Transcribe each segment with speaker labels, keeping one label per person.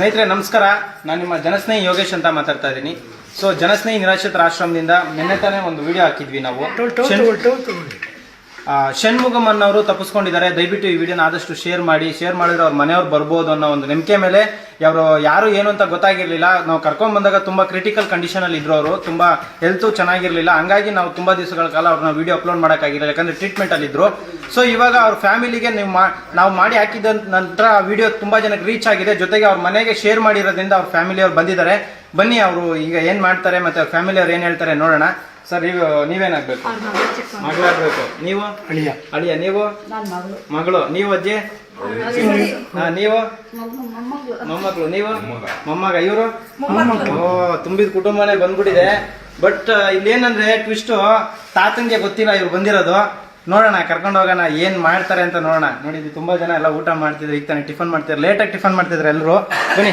Speaker 1: ಸ್ನೇಹಿತರೆ ನಮಸ್ಕಾರ. ನಾನು ನಿಮ್ಮ ಜನಸ್ನೇಹಿ ಯೋಗೇಶ್ ಅಂತ ಮಾತಾಡ್ತಾ ಇದ್ದೀನಿ. ಸೊ ಜನಸ್ನೇಹಿ ನಿರಾಶ್ರಿತರ ಆಶ್ರಮದಿಂದ ನಿನ್ನೆ ತಾನೇ ಒಂದು ವಿಡಿಯೋ ಹಾಕಿದ್ವಿ ನಾವು. ಷಣ್ಮುಗಮ್ ಅನ್ನೋರು ತಪ್ಪಿಸ್ಕೊಂಡಿದ್ದಾರೆ. ದಯವಿಟ್ಟು ಈ ವಿಡಿಯೋನ ಆದಷ್ಟು ಶೇರ್ ಮಾಡಿ, ಶೇರ್ ಮಾಡಿದ್ರೆ ಅವ್ರ ಮನೆಯವ್ರು ಬರ್ಬೋದು ಅನ್ನೋ ಒಂದು ನಂಬಿಕೆ ಮೇಲೆ ಅವರು ಯಾರು ಏನು ಅಂತ ಗೊತ್ತಾಗಿರಲಿಲ್ಲ. ನಾವು ಕರ್ಕೊಂಡ್ ಬಂದಾಗ ತುಂಬಾ ಕ್ರಿಟಿಕಲ್ ಕಂಡೀಷನ್ ಅಲ್ಲಿ ಇದ್ರು ಅವರು. ತುಂಬಾ ಹೆಲ್ತ್ ಚೆನ್ನಾಗಿರ್ಲಿಲ್ಲ. ಹಂಗಾಗಿ ನಾವು ತುಂಬಾ ದಿವಸಗಳ ಕಾಲ ಅವ್ರನ್ನ ವಿಡಿಯೋ ಅಪ್ಲೋಡ್ ಮಾಡೋಕ್ಕಾಗಿರಲಿಲ್ಲ ಯಾಕಂದ್ರೆ ಟ್ರೀಟ್ಮೆಂಟ್ ಅಲ್ಲಿ ಇದ್ರು. ಸೊ ಇವಾಗ ಅವ್ರ ಫ್ಯಾಮಿಲಿಗೆ ನೀವು ನಾವು ಮಾಡಿ ಹಾಕಿದ ನಂತರ ವಿಡಿಯೋ ತುಂಬಾ ಜನಕ್ಕೆ ರೀಚ್ ಆಗಿದೆ. ಜೊತೆಗೆ ಅವ್ರ ಮನೆಗೆ ಶೇರ್ ಮಾಡಿರೋದ್ರಿಂದ ಅವ್ರ ಫ್ಯಾಮಿಲಿ ಅವ್ರು ಬಂದಿದ್ದಾರೆ. ಬನ್ನಿ ಅವರು ಈಗ ಏನ್ ಮಾಡ್ತಾರೆ ಮತ್ತೆ ಅವ್ರ ಫ್ಯಾಮಿಲಿ ಅವ್ರು ಏನ್ ಹೇಳ್ತಾರೆ ನೋಡೋಣ. ಸರ್ ನೀವು ನೀವೇನಾಗ್ಬೇಕು? ಮಗಳಾಗ್ಬೇಕು. ನೀವು?
Speaker 2: ಅಳಿಯ.
Speaker 1: ಅಳಿಯ ನೀವು?
Speaker 3: ಮಗಳು.
Speaker 1: ಮಗಳು. ನೀವು ಅಜ್ಜಿ? ಹಾ, ನೀವು? ಮೊಮ್ಮಗಳು. ನೀವು? ಮೊಮ್ಮಗ. ಇವರು? ಓ ತುಂಬಿದ ಕುಟುಂಬನೇ ಬಂದ್ಬಿಟ್ಟಿದೆ. ಬಟ್ ಇಲ್ಲೇನಂದ್ರೆ ಟ್ವಿಸ್ಟ್ ತಾತಂಗೆ ಗೊತ್ತಿಲ್ಲ ಇವ್ರು ಬಂದಿರೋದು. ನೋಡೋಣ ಕರ್ಕೊಂಡು ಹೋಗೋಣ ಏನ್ ಮಾಡ್ತಾರೆ ಅಂತ ನೋಡೋಣ. ನೋಡಿದ್ವಿ ತುಂಬಾ ಜನ ಎಲ್ಲ ಊಟ ಮಾಡ್ತಿದ್ರು. ಈಗ ತಾನೇ ಟಿಫನ್ ಮಾಡ್ತಿದ್ರು. ಲೇಟಾಗಿ ಟಿಫನ್ ಮಾಡ್ತಿದ್ರು ಎಲ್ಲರೂ ಬನ್ನಿ.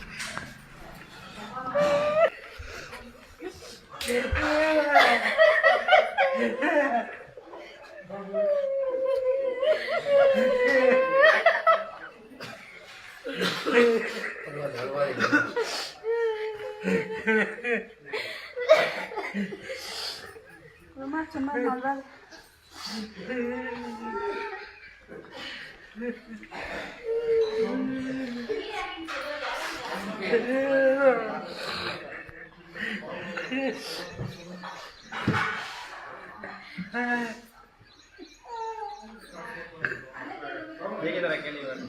Speaker 1: Mama cuma nolak. Yeah. ಹೇಗಿದ್ದಾರೆ ಕೇಳಿ ಇವಾಗ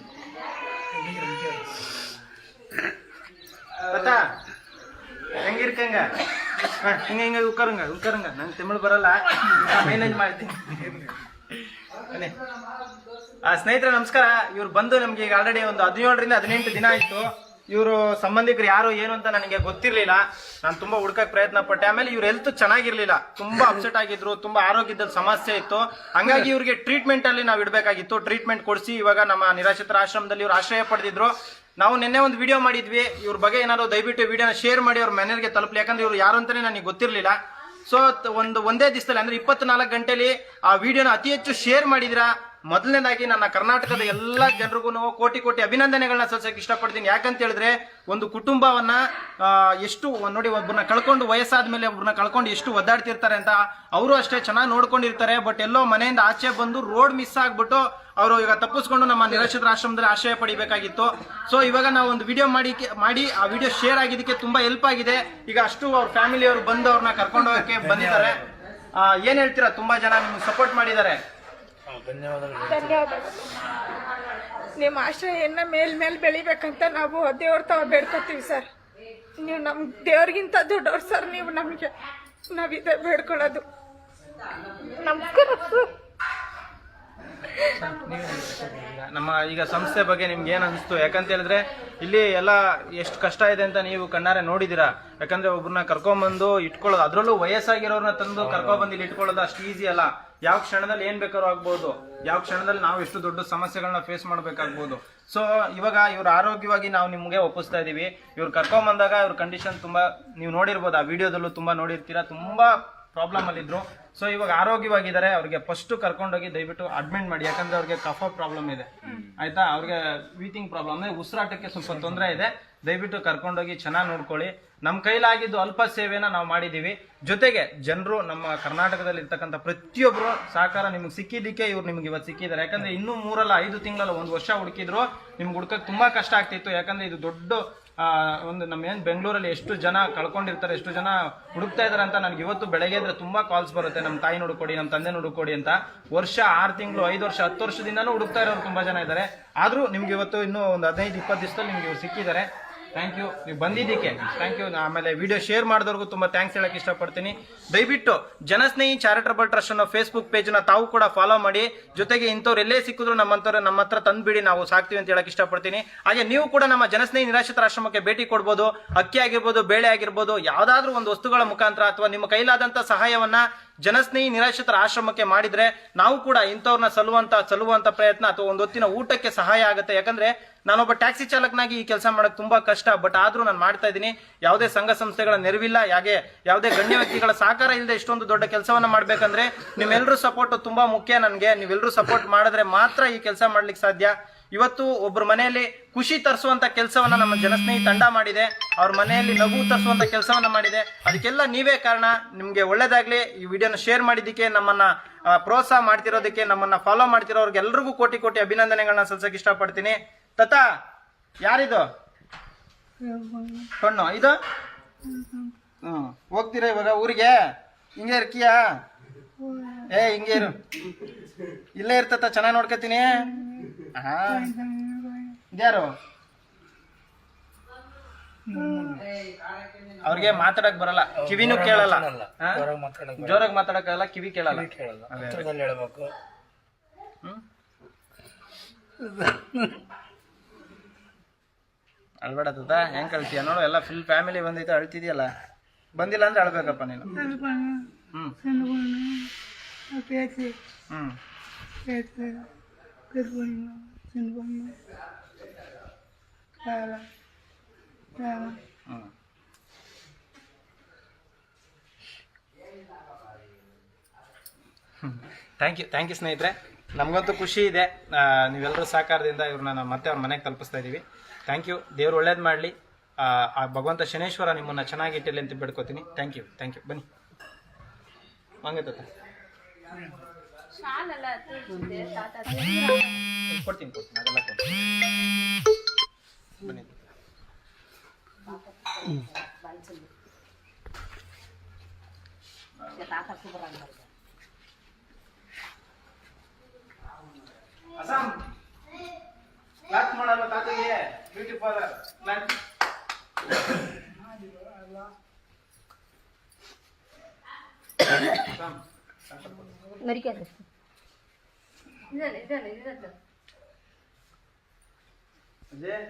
Speaker 1: ಗೊತ್ತಾ ಹೆಂಗಿರ್ಕಂಗ ಹಿಂಗ ಹಿಂಗ ಉಕ್ಕರಂಗ ಉಕ್ಕರಂಗ ನಂಗೆ ತಮಿಳು ಬರಲ್ಲ ಮೇನೇಜ್ ಮಾಡ್ತೀನಿ. ಆ ಸ್ನೇಹಿತರೆ ನಮಸ್ಕಾರ ಇವ್ರು ಬಂದು ನಮ್ಗೆ ಈಗ ಆಲ್ರೆಡಿ ಒಂದು ಹದಿನೇಳರಿಂದ ಹದಿನೆಂಟು ದಿನ ಆಯ್ತು ಇವರು ಸಂಬಂಧಿಕರು ಯಾರು ಏನು ಅಂತ ನನಗೆ ಗೊತ್ತಿರಲಿಲ್ಲ. ನಾನು ತುಂಬಾ ಹುಡ್ಕಕ್ ಪ್ರಯತ್ನ ಪಟ್ಟೆ. ಆಮೇಲೆ ಇವ್ರ ಹೆಲ್ತ್ ಚೆನ್ನಾಗಿರ್ಲಿಲ್ಲ. ತುಂಬಾ ಅಪ್ಸೆಟ್ ಆಗಿದ್ರು, ತುಂಬಾ ಆರೋಗ್ಯದ ಸಮಸ್ಯೆ ಇತ್ತು. ಹಂಗಾಗಿ ಇವ್ರಿಗೆ ಟ್ರೀಟ್ಮೆಂಟ್ ಅಲ್ಲಿ ನಾವು ಇಡಬೇಕಾಗಿತ್ತು. ಟ್ರೀಟ್ಮೆಂಟ್ ಕೊಡಿಸಿ ಇವಾಗ ನಮ್ಮ ನಿರಾಶ್ರಿತರ ಆಶ್ರಮದಲ್ಲಿ ಇವ್ರು ಆಶ್ರಯ ಪಡೆದಿದ್ರು. ನಾವು ನಿನ್ನೆ ಒಂದು ವಿಡಿಯೋ ಮಾಡಿದ್ವಿ. ಇವ್ರ ಬಗ್ಗೆ ಏನಾದ್ರು ದಯವಿಟ್ಟು ವಿಡಿಯೋನ ಶೇರ್ ಮಾಡಿ ಅವ್ರ ಮನೆಯವ್ರಿಗೆ ತಲುಪಲಿ. ಯಾಕಂದ್ರೆ ಇವ್ರು ಯಾರು ಅಂತಾನೆ ನನಗೆ ಗೊತ್ತಿರಲಿಲ್ಲ. ಸೊ ಒಂದು, ಒಂದೇ ದಿವಸದಲ್ಲಿ, ಅಂದ್ರೆ ಇಪ್ಪತ್ನಾಲ್ಕು ಗಂಟೆಲಿ ಆ ವಿಡಿಯೋನ ಅತಿ ಹೆಚ್ಚು ಶೇರ್ ಮಾಡಿದಿರಾ? ಮೊದಲನೇದಾಗಿ ನನ್ನ ಕರ್ನಾಟಕದ ಎಲ್ಲ ಜನರಿಗೂ ಕೋಟಿ ಕೋಟಿ ಅಭಿನಂದನೆಗಳನ್ನ ಸಲ್ಲಿಸೋಕೆ ಇಷ್ಟಪಡ್ತೀನಿ. ಯಾಕಂತ ಹೇಳಿದ್ರೆ ಒಂದು ಕುಟುಂಬವನ್ನ ಎಷ್ಟು ನೋಡಿ ಒಬ್ಬರನ್ನ ಕಳ್ಕೊಂಡು, ವಯಸ್ಸಾದ ಮೇಲೆ ಒಬ್ಬರನ್ನ ಕಳ್ಕೊಂಡು ಎಷ್ಟು ಒದ್ದಾಡ್ತಿರ್ತಾರೆ ಅಂತ ಅವರು ಅಷ್ಟೇ ಚೆನ್ನಾಗಿ ನೋಡ್ಕೊಂಡಿರ್ತಾರೆ. ಬಟ್ ಎಲ್ಲೋ ಮನೆಯಿಂದ ಆಚೆ ಬಂದು ರೋಡ್ ಮಿಸ್ ಆಗ್ಬಿಟ್ಟು ಅವರು ಈಗ ತಪ್ಪಿಸ್ಕೊಂಡು ನಮ್ಮ ನಿರಾಶ್ರಿತರ ಆಶ್ರಮದಲ್ಲಿ ಆಶ್ರಯ ಪಡಿಬೇಕಾಗಿತ್ತು. ಸೊ ಇವಾಗ ನಾವು ಒಂದು ವಿಡಿಯೋ ಮಾಡಿ ಮಾಡಿ ಆ ವಿಡಿಯೋ ಶೇರ್ ಆಗಿದ್ದಕ್ಕೆ ತುಂಬಾ ಹೆಲ್ಪ್ ಆಗಿದೆ. ಈಗ ಅಷ್ಟು ಅವ್ರ ಫ್ಯಾಮಿಲಿ ಅವರು ಬಂದು ಅವ್ರನ್ನ ಕರ್ಕೊಂಡು ಹೋಗಕ್ಕೆ ಬಂದಿದ್ದಾರೆ. ಏನ್ ಹೇಳ್ತೀರಾ? ತುಂಬಾ ಜನ ನಿಮ್ಗೆ ಸಪೋರ್ಟ್ ಮಾಡಿದ್ದಾರೆ.
Speaker 4: ಧನ್ಯವಾದಗಳು. ನಿಮ್ಮ ಆಶ್ರಯನ ಮೇಲ್ ಮೇಲೆ ಬೆಳಿಬೇಕಂತ ನಾವು ದೇವ್ರ ತಾವ ಬೇಡ್ಕೊತೀವಿ ಸರ್. ನೀವು ನಮ್ ದೇವ್ರಿಗಿಂತ ದೊಡ್ಡವ್ರು ಸರ್ ನೀವು ನಮಗೆ ನಾವಿದೆ ಬೇಡ್ಕೊಳ್ಳೋದು. ನಮಸ್ಕಾರ ಸರ್
Speaker 1: ನಮ್ಮ ಈಗ ಸಂಸ್ಥೆ ಬಗ್ಗೆ ನಿಮ್ಗೆ ಏನ್ ಅನಿಸ್ತು? ಯಾಕಂತ ಹೇಳಿದ್ರೆ ಇಲ್ಲಿ ಎಲ್ಲ ಎಷ್ಟು ಕಷ್ಟ ಇದೆ ಅಂತ ನೀವು ಕಣ್ಣಾರೆ ನೋಡಿದಿರಾ ಯಾಕಂದ್ರೆ ಒಬ್ರನ್ನ ಕರ್ಕೊಂಬಂದು ಇಟ್ಕೊಳ್ಳೋದು ಅದ್ರಲ್ಲೂ ವಯಸ್ಸಾಗಿರೋರ್ನ ತಂದು ಕರ್ಕೊಂಡ್ಬಂದು ಇಲ್ಲಿ ಇಟ್ಕೊಳ್ಳೋದು ಅಷ್ಟು ಈಸಿ ಅಲ್ಲ. ಯಾವ ಕ್ಷಣದಲ್ಲಿ ಏನ್ ಬೇಕಾದ್ರೂ ಆಗ್ಬೋದು, ಯಾವ ಕ್ಷಣದಲ್ಲಿ ನಾವು ಎಷ್ಟು ದೊಡ್ಡ ಸಮಸ್ಯೆಗಳನ್ನ ಫೇಸ್ ಮಾಡ್ಬೇಕಾಗ್ಬೋದು. ಸೊ ಇವಾಗ ಇವ್ರ ಆರೋಗ್ಯವಾಗಿ ನಾವು ನಿಮ್ಗೆ ಒಪ್ಪಿಸ್ತಾ ಇದೀವಿ. ಇವ್ರು ಕರ್ಕೊಂಬಂದಾಗ ಇವ್ರ ಕಂಡೀಷನ್ ತುಂಬಾ ನೀವು ನೋಡಿರ್ಬೋದು, ಆ ವಿಡಿಯೋದಲ್ಲೂ ತುಂಬಾ ನೋಡಿರ್ತೀರಾ. ತುಂಬಾ ಪ್ರಾಬ್ಲಮ್ ಅಲ್ಲಿ ಇದ್ರು. ಸೊ ಇವಾಗ ಆರೋಗ್ಯವಾಗಿದ್ದಾರೆ, ಅವ್ರಿಗೆ ಫಸ್ಟ್ ಕರ್ಕೊಂಡೋಗಿ ದಯವಿಟ್ಟು ಅಡ್ಮಿಟ್ ಮಾಡಿ. ಯಾಕಂದ್ರೆ ಅವ್ರಿಗೆ ಕಫ ಪ್ರಾಬ್ಲಮ್ ಇದೆ. ಆಯ್ತಾ? ಅವ್ರಿಗೆ ವೀತಿಂಗ್ ಪ್ರಾಬ್ಲಮ್ ಅಂದ್ರೆ ಉಸಿರಾಟಕ್ಕೆ ಸ್ವಲ್ಪ ತೊಂದರೆ ಇದೆ. ದಯವಿಟ್ಟು ಕರ್ಕೊಂಡೋಗಿ ಚೆನ್ನಾಗಿ ನೋಡ್ಕೊಳ್ಳಿ. ನಮ್ಮ ಕೈಲಾಗಿದ್ದು ಅಲ್ಪ ಸೇವೆನ ನಾವು ಮಾಡಿದೀವಿ. ಜೊತೆಗೆ ಜನರು ನಮ್ಮ ಕರ್ನಾಟಕದಲ್ಲಿ ಇರ್ತಕ್ಕಂಥ ಪ್ರತಿಯೊಬ್ಬರು ಸಹಕಾರ ನಿಮ್ಗೆ ಸಿಕ್ಕಿದ್ದಕ್ಕೆ ಇವ್ರು ನಿಮ್ಗೆ ಇವತ್ತು ಸಿಕ್ಕಿದ್ದಾರೆ. ಯಾಕಂದ್ರೆ ಇನ್ನೂ ಮೂರಲ್ಲ, ಐದು ತಿಂಗಳಲ್ಲ, ಒಂದು ವರ್ಷ ಹುಡುಕಿದ್ರು. ನಿಮ್ಗೆ ಹುಡ್ಕಕ್ಕೆ ತುಂಬಾ ಕಷ್ಟ ಆಗ್ತಿತ್ತು. ಯಾಕಂದ್ರೆ ಇದು ದೊಡ್ಡ ಒಂದು ನಮ್ಮ ಏನು ಬೆಂಗಳೂರಲ್ಲಿ ಎಷ್ಟು ಜನ ಕಳ್ಕೊಂಡಿರ್ತಾರೆ, ಎಷ್ಟು ಜನ ಹುಡುಕ್ತಾ ಇದಾರೆ ಅಂತ ನನಗೆ ಇವತ್ತು ಬೆಳಗ್ಗೆ ಇದ್ರೆ ತುಂಬಾ ಕಾಲ್ಸ್ ಬರುತ್ತೆ. ನಮ್ಮ ತಾಯಿ ಹುಡುಕೊಡಿ ನಮ್ಮ ತಂದೆ ಹುಡುಕೊಡಿ ಅಂತ. ವರ್ಷ ಆರು ತಿಂಗಳು, ಐದು ವರ್ಷ, ಹತ್ತು ವರ್ಷದಿಂದನೂ ಹುಡುಕ್ತಾ ಇರೋರು ತುಂಬಾ ಜನ ಇದ್ದಾರೆ. ಆದರೂ ನಿಮ್ಗೆ ಇವತ್ತು ಇನ್ನೂ ಒಂದು ಹದಿನೈದು, ಇಪ್ಪತ್ತು ದಿವಸದಲ್ಲಿ ನಿಮ್ಗೆ ಇವ್ರು ಸಿಕ್ಕಿದ್ದಾರೆ. ಥ್ಯಾಂಕ್ ಯು ನೀವು ಬಂದಿದ್ದಕ್ಕೆ ಥ್ಯಾಂಕ್ ಯು ಆಮೇಲೆ ವಿಡಿಯೋ ಶೇರ್ ಮಾಡಿದವ್ರಿಗೂ ತುಂಬ ಥ್ಯಾಂಕ್ಸ್ ಹೇಳಕ್ಕೆ ಇಷ್ಟಪಡ್ತೀನಿ. ದಯವಿಟ್ಟು ಜನಸ್ನೇಹಿ ಚಾರಿಟಬಲ್ ಟ್ರಸ್ಟ್ ಅನ್ನೋ ಫೇಸ್ಬುಕ್ ಪೇಜ್ನ ತಾವು ಕೂಡ ಫಾಲೋ ಮಾಡಿ. ಜೊತೆಗೆ ಇಂಥವ್ರು ಎಲ್ಲೇ ಸಿಕ್ಕಿದ್ರು ನಮ್ಮಂಥವ್ರು ನಮ್ಮ ಹತ್ರ ತಂದುಬಿಡಿ, ನಾವು ಸಾಕ್ತೀವಿ ಅಂತ ಹೇಳಕ್ಕೆ ಇಷ್ಟಪಡ್ತೀನಿ. ಹಾಗೆ ನೀವು ಕೂಡ ನಮ್ಮ ಜನಸ್ನೇಹಿ ನಿರಾಶ್ರಿತರ ಆಶ್ರಮಕ್ಕೆ ಭೇಟಿ ಕೊಡ್ಬೋದು. ಅಕ್ಕಿ ಆಗಿರ್ಬೋದು, ಬೇಳೆ ಆಗಿರ್ಬೋದು, ಯಾವುದಾದ್ರೂ ಒಂದು ವಸ್ತುಗಳ ಮುಖಾಂತರ ಅಥವಾ ನಿಮ್ಮ ಕೈಲಾದಂಥ ಸಹಾಯವನ್ನ ಜನಸ್ನೇಹಿ ನಿರಾಶ್ರಿತರ ಆಶ್ರಮಕ್ಕೆ ಮಾಡಿದ್ರೆ ನಾವು ಕೂಡ ಇಂಥವ್ರನ್ನ ಸಲ್ಲುವಂತ ಸಲ್ಲುವಂತ ಪ್ರಯತ್ನ ಅಥವಾ ಒಂದು ಹೊತ್ತಿನ ಊಟಕ್ಕೆ ಸಹಾಯ ಆಗುತ್ತೆ. ಯಾಕಂದ್ರೆ ನಾನೊಬ್ಬ ಟ್ಯಾಕ್ಸಿ ಚಾಲಕನಾಗಿ ಈ ಕೆಲಸ ಮಾಡಕ್ ತುಂಬಾ ಕಷ್ಟ, ಬಟ್ ಆದ್ರೂ ನಾನು ಮಾಡ್ತಾ ಇದ್ದೀನಿ. ಯಾವುದೇ ಸಂಘ ಸಂಸ್ಥೆಗಳ ನೆರವಿಲ್ಲ, ಹಾಗೆ ಯಾವುದೇ ಗಣ್ಯ ವ್ಯಕ್ತಿಗಳ ಸಹಕಾರ ಇಲ್ಲದೆ ಇಷ್ಟೊಂದು ದೊಡ್ಡ ಕೆಲಸವನ್ನ ಮಾಡ್ಬೇಕಂದ್ರೆ ನಿಮ್ಮೆಲ್ಲರೂ ಸಪೋರ್ಟ್ ತುಂಬಾ ಮುಖ್ಯ ನನಗೆ. ನೀವೆಲ್ಲರೂ ಸಪೋರ್ಟ್ ಮಾಡಿದ್ರೆ ಮಾತ್ರ ಈ ಕೆಲಸ ಮಾಡ್ಲಿಕ್ಕೆ ಸಾಧ್ಯ. ಇವತ್ತು ಒಬ್ಬರ ಮನೆಯಲ್ಲಿ ಖುಷಿ ತರಿಸುವಂತ ಕೆಲಸವನ್ನ ನಮ್ಮ ಜನಸ್ನೇಹಿ ತಂಡ ಮಾಡಿದೆ. ಅವ್ರ ಮನೆಯಲ್ಲಿ ನಗು ತರಿಸುವಂತ ಕೆಲಸವನ್ನ ಮಾಡಿದೆ. ಅದಕ್ಕೆಲ್ಲ ನೀವೇ ಕಾರಣ. ನಿಮ್ಗೆ ಒಳ್ಳೇದಾಗ್ಲಿ. ಈ ವಿಡಿಯೋನ ಶೇರ್ ಮಾಡಿದ್ದಕ್ಕೆ, ನಮ್ಮನ್ನ ಪ್ರೋತ್ಸಾಹ ಮಾಡ್ತಿರೋದಕ್ಕೆ, ನಮ್ಮನ್ನ ಫಾಲೋ ಮಾಡ್ತಿರೋರ್ಗೆಲ್ರಿಗೂ ಕೋಟಿ ಕೋಟಿ ಅಭಿನಂದನೆಗಳನ್ನ ಸಲ್ಸಕ್ ಇಷ್ಟಪಡ್ತೀನಿ. ತತಾ, ಯಾರಿದು? ಕಣ್ಣು ಇದು ಹ್ಮ್, ಹೋಗ್ತೀರಾ ಇವಾಗ ಊರಿಗೆ? ಹಿಂಗೆ ಇರ್ಕಿಯಾ ಏ, ಹಿಂಗೆ ಇರು. ಇಲ್ಲೇ ಇರ್ತತ ಚೆನ್ನಾಗಿ ನೋಡ್ಕೊತೀನಿ. ಇದ್ಯಾರು ಅವ್ರಿಗೆ ಮಾತಾಡಕ್ ಬರಲ್ಲ. ಕಿವಿನೂ ಕೇಳಲ್ಲ. ಜೋರಾಗಿ ಮಾತಾಡಕ್ಕಾಗಲ್ಲ ಕಿವಿ ಕೇಳಲ್ಲ.
Speaker 2: ಹೇಳ್ಬೇಕು?
Speaker 1: ಅಳ್ಬೇಡ ತತ ಹೆಂಗ್ ಕಳ್ತೀಯ ನೋಡು ಎಲ್ಲ ಫುಲ್ ಫ್ಯಾಮಿಲಿ ಬಂದೈತೆ ಅಳ್ತಿದ್ಯಲ್ಲ. ಬಂದಿಲ್ಲ ಅಂದ್ರೆ ಅಳ್ಬೇಕಪ್ಪ ನೀನು. ಹ್ಮ್. ಹ್ಮ್. ಹ್ಮ್ ಥ್ಯಾಂಕ್ ಯು ಥ್ಯಾಂಕ್ ಯು ಸ್ನೇಹಿತರೆ. ನಮಗಂತೂ ಖುಷಿ ಇದೆ. ನೀವೆಲ್ಲರೂ ಸಹಕಾರದಿಂದ ಇವ್ರನ್ನ ನಾವು ಮತ್ತೆ ಅವ್ರ ಮನೆಗೆ ತಲುಪಿಸ್ತಾ ಇದ್ದೀವಿ ಥ್ಯಾಂಕ್ ಯು ದೇವ್ರು ಒಳ್ಳೇದು ಮಾಡಲಿ. ಆ ಭಗವಂತ ಶನೇಶ್ವರ ನಿಮ್ಮನ್ನ ಚೆನ್ನಾಗಿ ಇಟ್ಟಿಲ್ಲ ಅಂತ ಬೇಡ್ಕೋತೀನಿ. ಥ್ಯಾಂಕ್ ಯು ಥ್ಯಾಂಕ್ ಯು ಬನ್ನಿ. ಹಂಗೆ ತಾತ ಕೊಡ್ತೀನಿ ಕೊಡ್ತೀನಿ ಅದೆಲ್ಲ ಕೊಡ್ತೀನಿ ಬನ್ನಿ ಅಸಾಮ್ ಕ್ಲಾಸ್ ಮಾಡಲ್ಲ ತಾತಗೆ ಬ್ಯೂಟಿ ಪಾರ್ಲರ್ ಕ್ಲಾಸ್ ಅಸಾಮ್
Speaker 3: ಮರಿಕಾದ್ರೆ
Speaker 1: ಅಜಯ್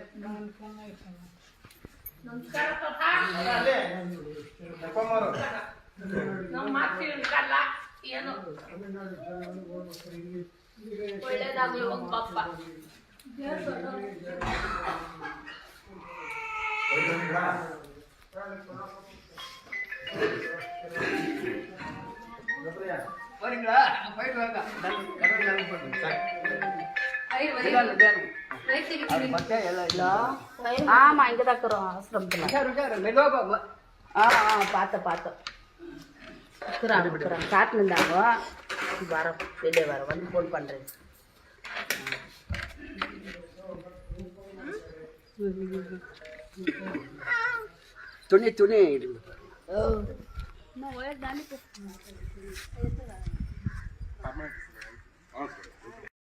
Speaker 1: ಅಲ್ಲೇ ಅಪ್ಪಮ್ಮರು
Speaker 3: ಒಳ್ಳೇದಾಗ್ಲಿ ಹೋಗ್ ಪಾಪ போறீங்களா? போயிட்டு வாங்க ஆமா இங்க தான் ஆசிரமத்துல மெதுவா ஆ ஆ பார்த்தேன் பார்த்தோம். காட்டுனுந்தாங்க வரோம் வெளியே வர வந்து ஃபோன் பண்ணுறேன்
Speaker 2: துணி துணி. మా
Speaker 3: వైర్ దాన్ని